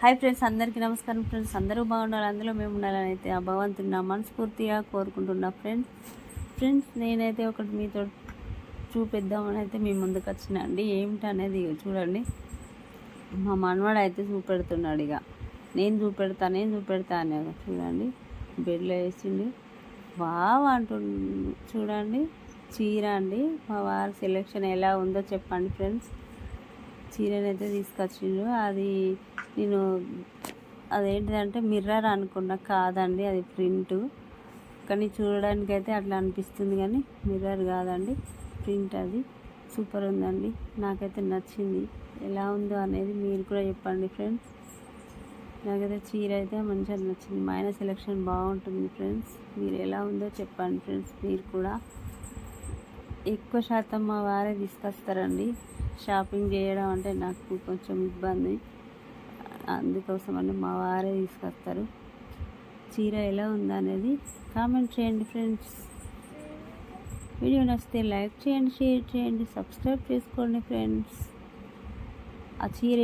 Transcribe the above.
Hi friends అందరికీ నమస్కారం friends. అందరూ బాగుండాలి అందులో మేము ఉండాలని అయితే ఆ భగవంతుని నా మనస్ఫూర్తిగా కోరుకుంటున్నా ఫ్రెండ్స్. ఫ్రెండ్స్ నేనైతే ఒకటి మీతో చూపిద్దామని అయితే మీ ముందుకు వచ్చిన అండి. ఏమిటి అనేది చూడండి. మా మనవాడు అయితే చూపెడుతున్నాడు ఇక నేను చూపెడతా నేను చూపెడతా అని చూడండి. బెడ్లో వేసిండు. బాగా అంటుండు. చూడండి. చీర అండి. మా వారి సెలెక్షన్ ఎలా ఉందో చెప్పండి ఫ్రెండ్స్. చీరనైతే తీసుకొచ్చిండు. తీసుకొచ్చిండ్రు అది నేను అదేంటిదంటే మిర్రర్ అనుకున్నా కాదండి అది ప్రింట్ కానీ చూడడానికి అయితే అట్లా అనిపిస్తుంది కానీ మిర్రర్ కాదండి ప్రింట్ అది. సూపర్ ఉందండి నాకైతే నచ్చింది. ఎలా ఉందో అనేది మీరు కూడా చెప్పండి ఫ్రెండ్స్ నాకైతే చీర అయితే మంచిగా నచ్చింది. మైన సెలెక్షన్ బాగుంటుంది ఫ్రెండ్స్ మీరు ఎలా ఉందో చెప్పండి ఫ్రెండ్స్ మీరు కూడా. ఎక్కువ శాతం మా వారే తీసుకొస్తారండి. షాపింగ్ చేయడం అంటే నాకు కొంచెం ఇబ్బంది. అందుకోసం అని మా వారే తీసుకొస్తారు. చీర ఎలా ఉందనేది కామెంట్ చేయండి ఫ్రెండ్స్. వీడియో నచ్చితే లైక్ చేయండి షేర్ చేయండి సబ్స్క్రైబ్ చేసుకోండి ఫ్రెండ్స్. ఆ చీర